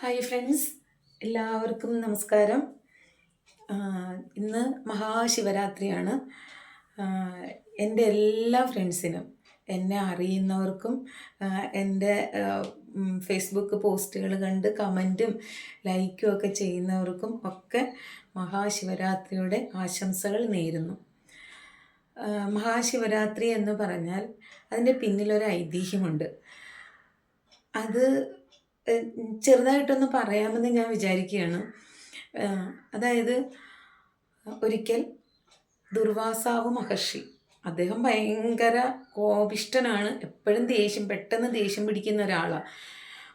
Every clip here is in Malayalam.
ഹായ് ഫ്രണ്ട്സ് എല്ലാവർക്കും നമസ്കാരം. ഇന്ന് മഹാശിവരാത്രിയാണ്. എന്റെ എല്ലാ ഫ്രണ്ട്സിനും എന്നെ അറിയുന്നവർക്കും എന്റെ ഫേസ്ബുക്ക് പോസ്റ്റുകൾ കണ്ട് കമന്റും ലൈക്കും ഒക്കെ ചെയ്യുന്നവർക്കും ഒക്കെ മഹാശിവരാത്രിയുടെ ആശംസകൾ നേരുന്നു. മഹാശിവരാത്രി എന്ന് പറഞ്ഞാൽ അതിന്റെ പിന്നിലൊരു ഐതിഹ്യമുണ്ട്. അത് ചെറുതായിട്ടൊന്ന് പറയാമെന്ന് ഞാൻ വിചാരിക്കുകയാണ്. അതായത് ഒരിക്കൽ ദുർവാസാവ് മഹർഷി അദ്ദേഹം ഭയങ്കര കോപിഷ്ടനാണ് എപ്പോഴും ദേഷ്യം പെട്ടെന്ന് ദേഷ്യം പിടിക്കുന്ന ഒരാളാണ്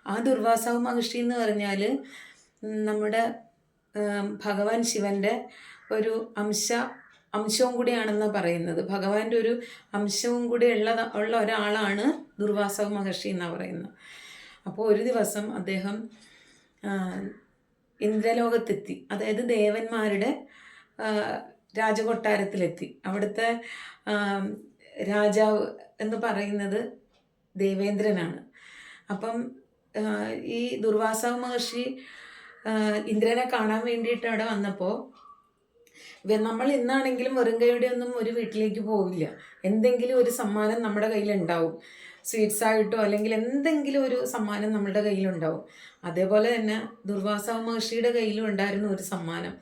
ആ ദുർവാസാവ് മഹർഷി എന്ന് പറഞ്ഞാൽ നമ്മുടെ ഭഗവാൻ ശിവന്റെ ഒരു അംശ അംശവും കൂടിയാണെന്ന് പറയുന്നത്. ഭഗവാന്റെ ഒരു അംശവും കൂടി ഉള്ള ഉള്ള ഒരാളാണ് ദുർവാസവ് മഹർഷി എന്നാണ് പറയുന്നത്. അപ്പോൾ ഒരു ദിവസം അദ്ദേഹം ഇന്ദ്രലോകത്തെത്തി. അതായത് ദേവന്മാരുടെ രാജകൊട്ടാരത്തിലെത്തി. അവിടുത്തെ രാജാവ് എന്ന് പറയുന്നത് ദേവേന്ദ്രനാണ്. അപ്പം ഈ ദുർവാസാവ് മഹർഷി ഇന്ദ്രനെ കാണാൻ വേണ്ടിയിട്ട് അവിടെ വന്നപ്പോൾ നമ്മൾ ഇന്നാണെങ്കിലും വെറും കൈയുടെ ഒന്നും ഒരു വീട്ടിലേക്ക് പോവില്ല. എന്തെങ്കിലും ഒരു സമ്മാനം നമ്മുടെ കയ്യിലുണ്ടാവും. സ്വീറ്റ്സ് ആയിട്ടോ അല്ലെങ്കിൽ എന്തെങ്കിലും ഒരു സമ്മാനം നമ്മുടെ കയ്യിലുണ്ടാവും. അതേപോലെ തന്നെ ദുർവാസ മഹർഷിയുടെ കയ്യിലും ഉണ്ടായിരുന്നു ഒരു സമ്മാനം.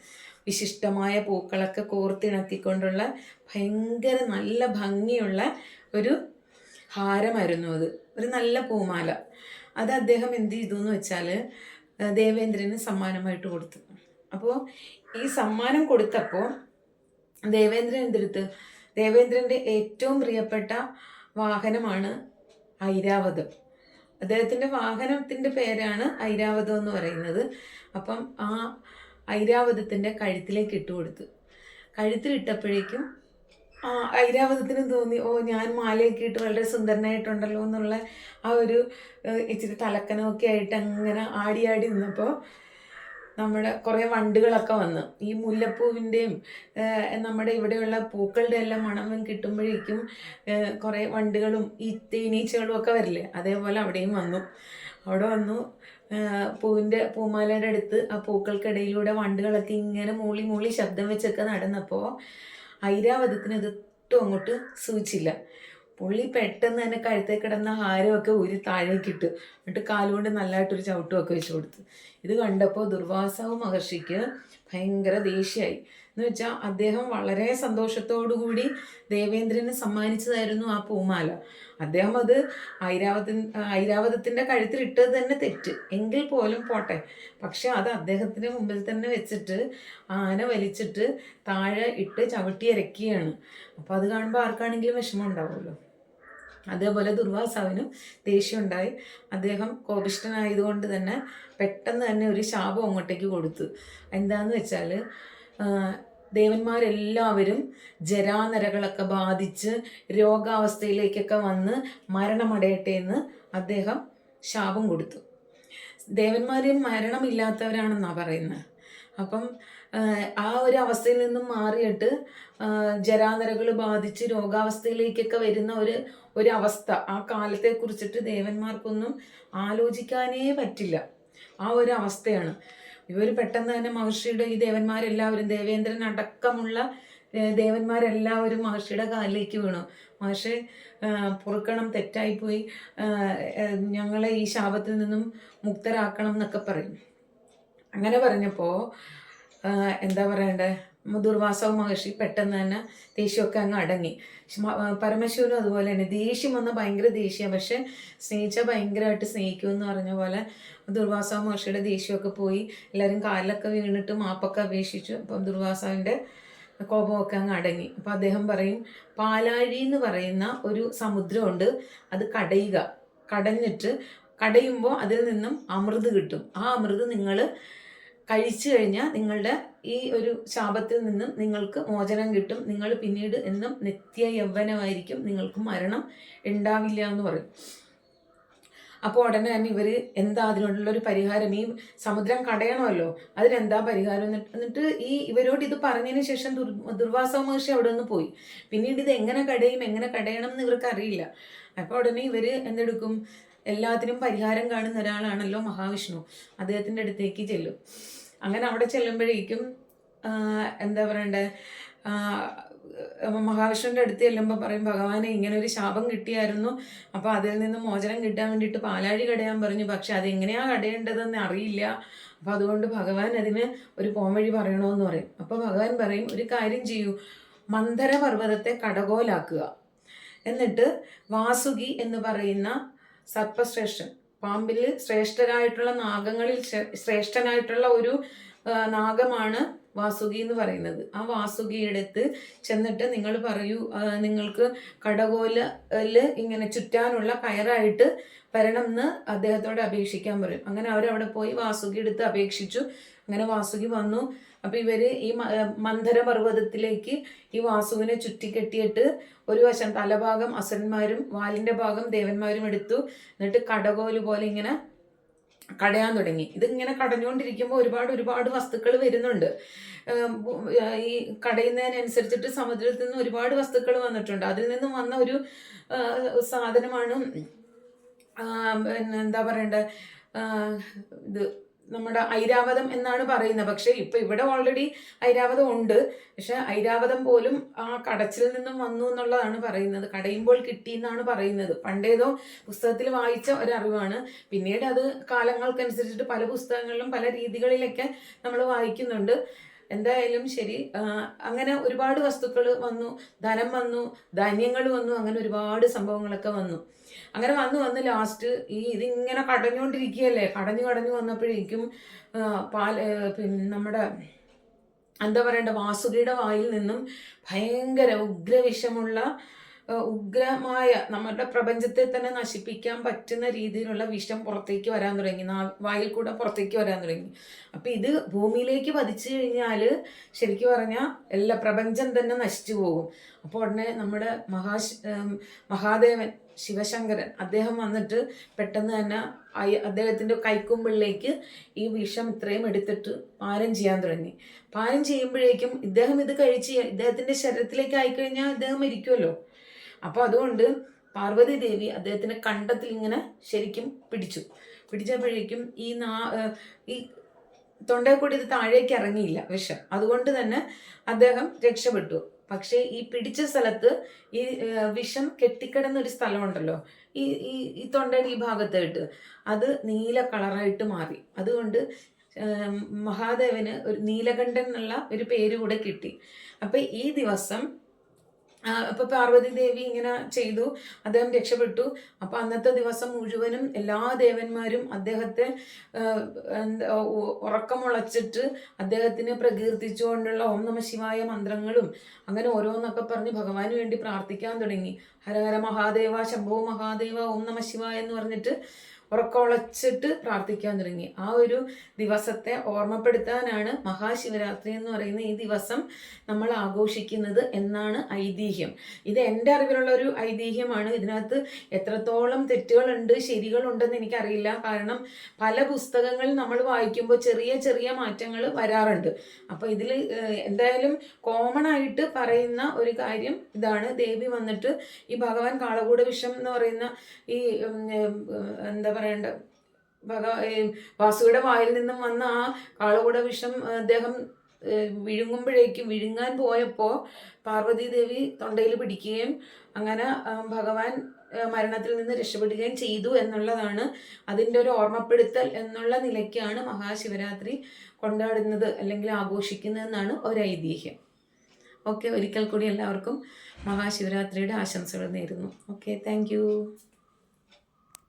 വിശിഷ്ടമായ പൂക്കളൊക്കെ കോർത്തിണക്കിക്കൊണ്ടുള്ള ഭയങ്കര നല്ല ഭംഗിയുള്ള ഒരു ഹാരമായിരുന്നു അത്. ഒരു നല്ല പൂമാല. അത് അദ്ദേഹം എന്ത് ചെയ്തു എന്ന് വെച്ചാൽ ദേവേന്ദ്രന് സമ്മാനമായിട്ട് കൊടുത്തു. അപ്പോൾ ഈ സമ്മാനം കൊടുത്തപ്പോൾ ദേവേന്ദ്രൻ എന്തെടുത്ത്? ദേവേന്ദ്രന്റെ ഏറ്റവും പ്രിയപ്പെട്ട വാഹനമാണ് ഐരാവതം. അദ്ദേഹത്തിന്റെ വാഹനത്തിന്റെ പേരാണ് ഐരാവതം എന്ന് പറയുന്നത്. അപ്പം ആ ഐരാവതത്തിന്റെ കഴുത്തിലേക്ക് ഇട്ട് കൊടുത്തു. കഴുത്തിലിട്ടപ്പോഴേക്കും ആ ഐരാവതത്തിന് തോന്നി ഓ ഞാൻ മാലയൊക്കെ ഇട്ട് വളരെ സുന്ദരനായിട്ടുണ്ടല്ലോ എന്നുള്ള ആ ഒരു ഇച്ചിരി തലക്കനമൊക്കെ ആയിട്ട് അങ്ങനെ ആടി ആടി നിന്നപ്പോൾ നമ്മുടെ കുറേ വണ്ടുകളൊക്കെ വന്ന്. ഈ മുല്ലപ്പൂവിന്റെയും നമ്മുടെ ഇവിടെയുള്ള പൂക്കളുടെ എല്ലാം മണം കിട്ടുമ്പോഴേക്കും കുറേ വണ്ടുകളും ഈ തേനീച്ചകളും ഒക്കെ വരില്ലേ? അതേപോലെ അവിടെയും വന്നു. അവിടെ വന്നു. പൂവിന്റെ പൂമാലയുടെ അടുത്ത് ആ പൂക്കൾക്കിടയിലൂടെ വണ്ടുകളൊക്കെ ഇങ്ങനെ മൂളി മൂളി ശബ്ദം വെച്ചൊക്കെ നടന്നപ്പോൾ ഐരാവതത്തിന് ഇതൊട്ടും അങ്ങോട്ട് സൂചിച്ചില്ല. പുള്ളി പെട്ടെന്ന് തന്നെ കഴുത്തിൽ കിടന്ന ഹാരമൊക്കെ ഊരി താഴേക്കിട്ട് എന്നിട്ട് കാലുകൊണ്ട് നല്ലതായിട്ടൊരു ചവിട്ടുമൊക്കെ വെച്ച് കൊടുത്തു. ഇത് കണ്ടപ്പോൾ ദുർവാസാവ് മഹർഷിക്ക് ഭയങ്കര ദേഷ്യമായി. എന്ന് വെച്ചാൽ അദ്ദേഹം വളരെ കൂടി ദേവേന്ദ്രന് സമ്മാനിച്ചതായിരുന്നു ആ പൂമാല. അദ്ദേഹം അത് ഐരാവത ഐരാവതത്തിന്റെ കഴുത്തിലിട്ടത് തന്നെ തെറ്റ്. എങ്കിൽ പോലും പോട്ടെ. പക്ഷെ അത് അദ്ദേഹത്തിന്റെ മുമ്പിൽ തന്നെ വെച്ചിട്ട് ആന വലിച്ചിട്ട് താഴെ ഇട്ട് ചവിട്ടി ഇറക്കിയാണ് അപ്പോൾ അത് കാണുമ്പോൾ ആർക്കാണെങ്കിലും വിഷമം ഉണ്ടാവുമല്ലോ. അതേപോലെ ദുർവാസാവിനും ദേഷ്യമുണ്ടായി. അദ്ദേഹം കോപിഷ്ഠനായതുകൊണ്ട് തന്നെ പെട്ടെന്ന് തന്നെ ഒരു ശാപം അങ്ങോട്ടേക്ക് കൊടുത്തു. എന്താന്ന് വെച്ചാൽ ദേവന്മാരെല്ലാവരും ജരാനരകളൊക്കെ ബാധിച്ച് രോഗാവസ്ഥയിലേക്കൊക്കെ വന്ന് മരണമടയട്ടെ എന്ന് അദ്ദേഹം ശാപം കൊടുത്തു. ദേവന്മാരും മരണമില്ലാത്തവരാണെന്നാണ് പറയുന്നത് അപ്പം ആ ഒരു അവസ്ഥയിൽ നിന്നും മാറിയിട്ട് ജരാനരകൾ ബാധിച്ച് രോഗാവസ്ഥയിലേക്കൊക്കെ വരുന്ന ഒരു ഒരു അവസ്ഥ ആ കാലത്തെ കുറിച്ചിട്ട് ദേവന്മാർക്കൊന്നും ആലോചിക്കാനേ പറ്റില്ല. ആ ഒരു അവസ്ഥയാണ് ഇവർ പെട്ടെന്ന് തന്നെ മഹർഷിയുടെ ഈ ദേവന്മാരെല്ലാവരും ദേവേന്ദ്രൻ അടക്കമുള്ള ദേവന്മാരെല്ലാവരും മഹർഷിയുടെ കാലിലേക്ക് വീണു. മഹർഷി പൊറുക്കണം തെറ്റായിപ്പോയി. ഞങ്ങളെ ഈ ശാപത്തിൽ നിന്നും മുക്തരാക്കണം എന്നൊക്കെ പറയും. അങ്ങനെ പറഞ്ഞപ്പോൾ എന്താ പറയണ്ടേ? ദുർവാസവ മഹർഷി പെട്ടെന്ന് തന്നെ ദേഷ്യമൊക്കെ അങ്ങ് അടങ്ങി. പരമശിവനും അതുപോലെ തന്നെ ദേഷ്യം വന്ന ഭയങ്കര ദേഷ്യം പക്ഷെ സ്നേഹിച്ചാൽ ഭയങ്കരമായിട്ട് സ്നേഹിക്കും എന്ന് പറഞ്ഞ പോലെ ദുർവാസവ മഹർഷിയുടെ ദേഷ്യമൊക്കെ പോയി. എല്ലാവരും കാലിലൊക്കെ വീണിട്ട് മാപ്പൊക്കെ അപേക്ഷിച്ചു. അപ്പം ദുർവാസാവിന്റെ കോപമൊക്കെ അങ്ങ് അടങ്ങി. അപ്പം അദ്ദേഹം പറയും പാലാഴി എന്ന് പറയുന്ന ഒരു സമുദ്രമുണ്ട്. അത് കടയുക. കടഞ്ഞിട്ട് കടയുമ്പോൾ അതിൽ നിന്നും അമൃത് കിട്ടും. ആ അമൃത് നിങ്ങൾ കഴിച്ചു കഴിഞ്ഞാൽ നിങ്ങളുടെ ഈ ഒരു ശാപത്തിൽ നിന്നും നിങ്ങൾക്ക് മോചനം കിട്ടും. നിങ്ങൾ പിന്നീട് എന്നും നിത്യ യൗവനമായിരിക്കും നിങ്ങൾക്ക് മരണം ഉണ്ടാവില്ല എന്ന് പറയും. അപ്പോൾ ഉടനെ തന്നെ ഇവർ എന്താ അതിനുള്ള ഒരു പരിഹാരം? ഈ സമുദ്രം കടയണമല്ലോ. അതിനെന്താ പരിഹാരം എന്നിട്ട് എന്നിട്ട് ഈ ഇവരോട് ഇത് പറഞ്ഞതിന് ശേഷം ദുർ ദുർവാസ മഹർഷി അവിടെ നിന്ന് പോയി. പിന്നീട് ഇത് എങ്ങനെ കടയും എങ്ങനെ കടയണം എന്ന് ഇവർക്ക് അറിയില്ല. അപ്പോൾ ഉടനെ ഇവർ എന്തെടുക്കും? എല്ലാത്തിനും പരിഹാരം കാണുന്ന ഒരാളാണല്ലോ മഹാവിഷ്ണു. അദ്ദേഹത്തിന്റെ അടുത്തേക്ക് ചെല്ലും. അങ്ങനെ അവിടെ ചെല്ലുമ്പോഴേക്കും എന്താ പറയണ്ടേ മഹാവിഷ്ണുവിന്റെ അടുത്ത് ചെല്ലുമ്പോൾ പറയും ഭഗവാനെ ഇങ്ങനെ ഒരു ശാപം കിട്ടിയായിരുന്നു. അപ്പോൾ അതിൽ നിന്ന് മോചനം കിട്ടാൻ വേണ്ടിയിട്ട് പാലാഴി കടയാൻ പറഞ്ഞു. പക്ഷെ അതെങ്ങനെയാണ് കടയേണ്ടതെന്ന് അറിയില്ല. അപ്പോൾ അതുകൊണ്ട് ഭഗവാൻ അതിന് ഒരു പോംവഴി പറയണമെന്ന് പറയും. അപ്പോൾ ഭഗവാൻ പറയും ഒരു കാര്യം ചെയ്യൂ. മന്ദര പർവതത്തെ കടകോലാക്കുക. എന്നിട്ട് വാസുകി എന്ന് പറയുന്ന സർപ്പശ്രേഷ്ഠൻ പാമ്പിൽ ശ്രേഷ്ഠരായിട്ടുള്ള നാഗങ്ങളിൽ ശ്രേഷ്ഠനായിട്ടുള്ള ഒരു നാഗമാണ് വാസുകി എന്ന് പറയുന്നത്. ആ വാസുകിയുടെ അടുത്ത് ചെന്നിട്ട് നിങ്ങൾ പറയൂ നിങ്ങൾക്ക് കടകോലിൽ ഇങ്ങനെ ചുറ്റാനുള്ള കയറായിട്ട് വരണം എന്ന് അദ്ദേഹത്തോട് അപേക്ഷിക്കാൻ പറയും. അങ്ങനെ അവരവിടെ പോയി വാസുകി എടുത്ത് അപേക്ഷിച്ചു. അങ്ങനെ വാസുകി വന്നു. അപ്പോൾ ഇവർ ഈ മന്ധര പർവതത്തിലേക്ക് ഈ വാസുവിനെ ചുറ്റിക്കെട്ടിയിട്ട് ഒരു വശം തലഭാഗം അസുരന്മാരും വാലിന്റെ ഭാഗം ദേവന്മാരും എടുത്തു. എന്നിട്ട് കടകോൽ പോലെ ഇങ്ങനെ കടയാൻ തുടങ്ങി. ഇതിങ്ങനെ കടഞ്ഞുകൊണ്ടിരിക്കുമ്പോൾ ഒരുപാട് ഒരുപാട് വസ്തുക്കൾ വരുന്നുണ്ട്. ഈ കടയുന്നതിനനുസരിച്ചിട്ട് സമുദ്രത്തിൽ നിന്ന് ഒരുപാട് വസ്തുക്കൾ വന്നിട്ടുണ്ട്. അതിൽ നിന്നും വന്ന ഒരു സാധനമാണ് പിന്നെ എന്താ പറയണ്ടേ? ഇത് നമ്മുടെ ഐരാവതം എന്നാണ് പറയുന്നത്. പക്ഷേ ഇപ്പൊ ഇവിടെ ഓൾറെഡി ഐരാവതം ഉണ്ട്. പക്ഷെ ഐരാവതം പോലും ആ കടച്ചിൽ നിന്നും വന്നു എന്നുള്ളതാണ് പറയുന്നത്. കടയുമ്പോൾ കിട്ടി എന്നാണ് പറയുന്നത്. പണ്ടേതോ പുസ്തകത്തിൽ വായിച്ച ഒരറിവാണ്. പിന്നീട് അത് കാലങ്ങൾക്കനുസരിച്ചിട്ട് പല പുസ്തകങ്ങളിലും പല രീതികളിലൊക്കെ നമ്മൾ വായിക്കുന്നുണ്ട്. എന്തായാലും ശരി. അങ്ങനെ ഒരുപാട് വസ്തുക്കൾ വന്നു ധനം വന്നു ധാന്യങ്ങൾ വന്നു അങ്ങനെ ഒരുപാട് സംഭവങ്ങളൊക്കെ വന്നു. അങ്ങനെ വന്ന് വന്ന് ലാസ്റ്റ് ഈ ഇതിങ്ങനെ കടഞ്ഞുകൊണ്ടിരിക്കുകയല്ലേ കടഞ്ഞു കടഞ്ഞു വന്നപ്പോഴേക്കും പാല പിന്നെ നമ്മുടെ എന്താ പറയണ്ട വാസുകിയുടെ വായിൽ നിന്നും ഭയങ്കര ഉഗ്രവിഷമുള്ള ഉഗ്രമായ നമ്മുടെ പ്രപഞ്ചത്തെ തന്നെ നശിപ്പിക്കാൻ പറ്റുന്ന രീതിയിലുള്ള വിഷം പുറത്തേക്ക് വരാൻ തുടങ്ങി. വായിൽ കൂടെ പുറത്തേക്ക് വരാൻ തുടങ്ങി. അപ്പം ഇത് ഭൂമിയിലേക്ക് പതിച്ചു കഴിഞ്ഞാൽ ശരിക്കും പറഞ്ഞാൽ എല്ലാ പ്രപഞ്ചം തന്നെ നശിച്ചു പോകും. അപ്പോൾ ഉടനെ നമ്മുടെ മഹാശ് മഹാദേവൻ ശിവശങ്കരൻ അദ്ദേഹം വന്നിട്ട് പെട്ടെന്ന് തന്നെ അദ്ദേഹത്തിന്റെ കൈക്കുമ്പിളിലേക്ക് ഈ വിഷം ഇത്രയും എടുത്തിട്ട് പാനം ചെയ്യാൻ തുടങ്ങി. പാനം ചെയ്യുമ്പോഴേക്കും ഇദ്ദേഹം ഇത് കഴിച്ച് ഇദ്ദേഹത്തിന്റെ ശരീരത്തിലേക്ക് ആയിക്കഴിഞ്ഞാൽ അദ്ദേഹം മരിക്കുമല്ലോ അപ്പോൾ അതുകൊണ്ട് പാർവതി ദേവി അദ്ദേഹത്തിന്റെ കണ്ടത്തിൽ ഇങ്ങനെ ശരിക്കും പിടിച്ചു. പിടിച്ചപ്പോഴേക്കും ഈ നാ ഈ തൊണ്ടയിൽ ഇത് താഴേക്ക് ഇറങ്ങിയില്ല വിഷം. അതുകൊണ്ട് തന്നെ അദ്ദേഹം രക്ഷപ്പെട്ടു. പക്ഷേ ഈ പിടിച്ച സ്ഥലത്ത് ഈ വിഷം കെട്ടിക്കിടന്ന ഒരു സ്ഥലമുണ്ടല്ലോ. ഈ ഈ ഈ തൊണ്ടയുടെ ഈ ഭാഗത്തായിട്ട് അത് നീല കളറായിട്ട് മാറി. അതുകൊണ്ട് മഹാദേവന് ഒരു നീലകണ്ഠൻ എന്നുള്ള ഒരു പേര് കൂടെ കിട്ടി. അപ്പം ഈ ദിവസം അപ്പൊ പാർവതി ദേവി ഇങ്ങനെ ചെയ്തു അദ്ദേഹം രക്ഷപ്പെട്ടു. അപ്പൊ അന്നത്തെ ദിവസം മുഴുവനും എല്ലാ ദേവന്മാരും അദ്ദേഹത്തെ ഉറക്കമുളച്ചിട്ട് അദ്ദേഹത്തിന് പ്രകീർത്തിച്ചുകൊണ്ടുള്ള ഓം നമ ശിവായ മന്ത്രങ്ങളും അങ്ങനെ ഓരോന്നൊക്കെ പറഞ്ഞ് ഭഗവാന് വേണ്ടി പ്രാർത്ഥിക്കാൻ തുടങ്ങി. ഹരഹര ഹര മഹാദേവ ശംഭോ മഹാദേവ ഓം നമ ശിവായ എന്ന് പറഞ്ഞിട്ട് ഉറക്കമുളച്ചിട്ട് പ്രാർത്ഥിക്കാൻ തുടങ്ങി. ആ ഒരു ദിവസത്തെ ഓർമ്മപ്പെടുത്താനാണ് മഹാശിവരാത്രി എന്ന് പറയുന്ന ഈ ദിവസം നമ്മൾ ആഘോഷിക്കുന്നത് എന്നാണ് ഐതിഹ്യം. ഇത് എന്റെ അറിവിലുള്ള ഒരു ഐതിഹ്യമാണ്. ഇതിനകത്ത് എത്രത്തോളം തെറ്റുകളുണ്ട് ശരികളുണ്ടെന്ന് എനിക്കറിയില്ല. കാരണം പല പുസ്തകങ്ങൾ നമ്മൾ വായിക്കുമ്പോൾ ചെറിയ ചെറിയ മാറ്റങ്ങൾ വരാറുണ്ട്. അപ്പോൾ ഇതിൽ എന്തായാലും കോമൺ ആയിട്ട് പറയുന്ന ഒരു കാര്യം ഇതാണ്. ദേവി വന്നിട്ട് ഈ ഭഗവാൻ കാളകൂട വിഷം എന്ന് പറയുന്ന ഈ എന്താ പറയണ്ട. ഭഗ ഈ വായിൽ നിന്നും വന്ന ആ കാളകൂട വിഷം അദ്ദേഹം വിഴുങ്ങുമ്പോഴേക്കും വിഴുങ്ങാൻ പോയപ്പോൾ പാർവതി ദേവി തൊണ്ടയിൽ പിടിക്കുകയും അങ്ങനെ ഭഗവാൻ മരണത്തിൽ നിന്ന് രക്ഷപ്പെടുകയും ചെയ്തു എന്നുള്ളതാണ് അതിന്റെ ഒരു ഓർമ്മപ്പെടുത്തൽ എന്നുള്ള നിലയ്ക്കാണ് മഹാശിവരാത്രി കൊണ്ടാടുന്നത് അല്ലെങ്കിൽ ആഘോഷിക്കുന്നതെന്നാണ് ഒരു ഐതിഹ്യം. ഓക്കെ ഒരിക്കൽ കൂടി എല്ലാവർക്കും മഹാശിവരാത്രിയുടെ ആശംസകൾ നേരുന്നു. Okay thank